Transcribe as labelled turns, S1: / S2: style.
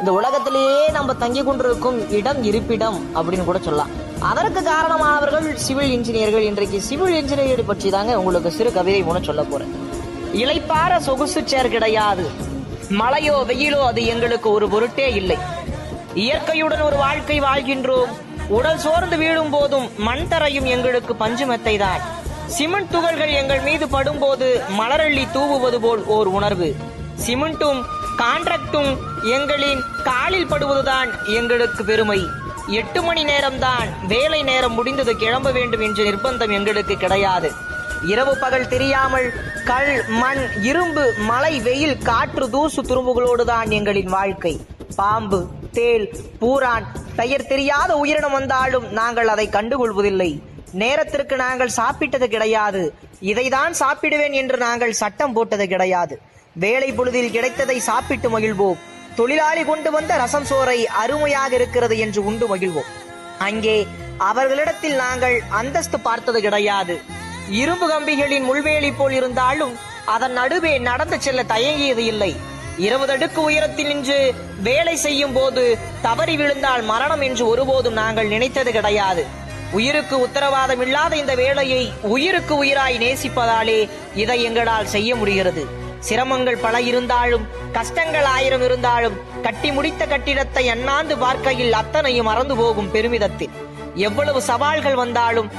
S1: இந்த உலகத்திலேயே நம்ம தங்கி கொண்டிருக்கும் இடம் இருப்பிடம் அப்படின்னு கூட சொல்லலாம். அதற்கு காரணமானவர்கள் சிவில் இன்ஜினியர்கள். இன்றைக்கு சிவில் இன்ஜினியர் பற்றி தாங்க உங்களுக்கு சிறு கவிதை மூலம் சொல்ல போறேன். இலைப்பார சொகுசு சேர் கிடையாது. மழையோ வெயிலோ அது எங்களுக்கு ஒரு பொருட்டே இல்லை. இயற்கையுடன் ஒரு வாழ்க்கை வாழ்கின்றோம். உடல் சோர்ந்து வீழும் போதும் மண் தரையும் எங்களுக்கு பஞ்சுமெத்தை தான் சிமெண்ட் துகள்கள் எங்கள் மீது படும்போது மலரள்ளி தூவுவது போல் ஓர் உணர்வு. சிமெண்ட்டும் கான்ட்ராக்டும் எங்களின் காலில் படுவதுதான் எங்களுக்கு பெருமை. எட்டு மணி நேரம்தான் வேலை நேரம் முடிந்தது கிளம்ப வேண்டும் என்ற நிர்பந்தம் எங்களுக்கு கிடையாது. இரவு பகல் தெரியாமல் கல் மண் இரும்பு மலை வெயில் காற்று தூசு துரும்புகளோடு தான் எங்களின் வாழ்க்கை. பாம்பு தேள் பூரான் பெயர் தெரியாத உயிரினம் வந்தாலும் நாங்கள் அதை கண்டுகொள்வதில்லை. நேரத்திற்கு நாங்கள் சாப்பிட்டது கிடையாது. இதைதான் சாப்பிடுவேன் என்று நாங்கள் சட்டம் போட்டது கிடையாது. வேலை பொழுதில் கிடைத்ததை சாப்பிட்டு மகிழ்வோம். தொழிலாளி கொண்டு வந்த ரசம் சோறை அருமையாக இருக்கிறது என்று உண்டு மகிழ்வோம். அங்கே அவர்களிடத்தில் நாங்கள் அந்தஸ்து பார்த்தது கிடையாது. இரும்பு கம்பிகளின் முள்வேலி போல் இருந்தாலும் அதன் நடுவே நடந்து செல்ல தயங்கியது இல்லை. இருபது அடுக்கு உயரத்தில் நின்று வேலை செய்யும் போது தவறி விழுந்தால் மரணம் என்று ஒருபோதும் நாங்கள் நினைத்தது கிடையாது. உயிருக்கு உத்தரவாதம் இல்லாத இந்த வேலையை உயிருக்கு உயிராய் நேசிப்பதாலே இதை எங்களால் செய்ய முடிகிறது. சிரமங்கள் பல இருந்தாலும் கஷ்டங்கள் ஆயிரம் இருந்தாலும் கட்டி முடித்த கட்டிடத்தை அண்ணாந்து பார்க்கையில் அத்தனையும் மறந்து போகும் பெருமிதத்தில். எவ்வளவு சவால்கள் வந்தாலும்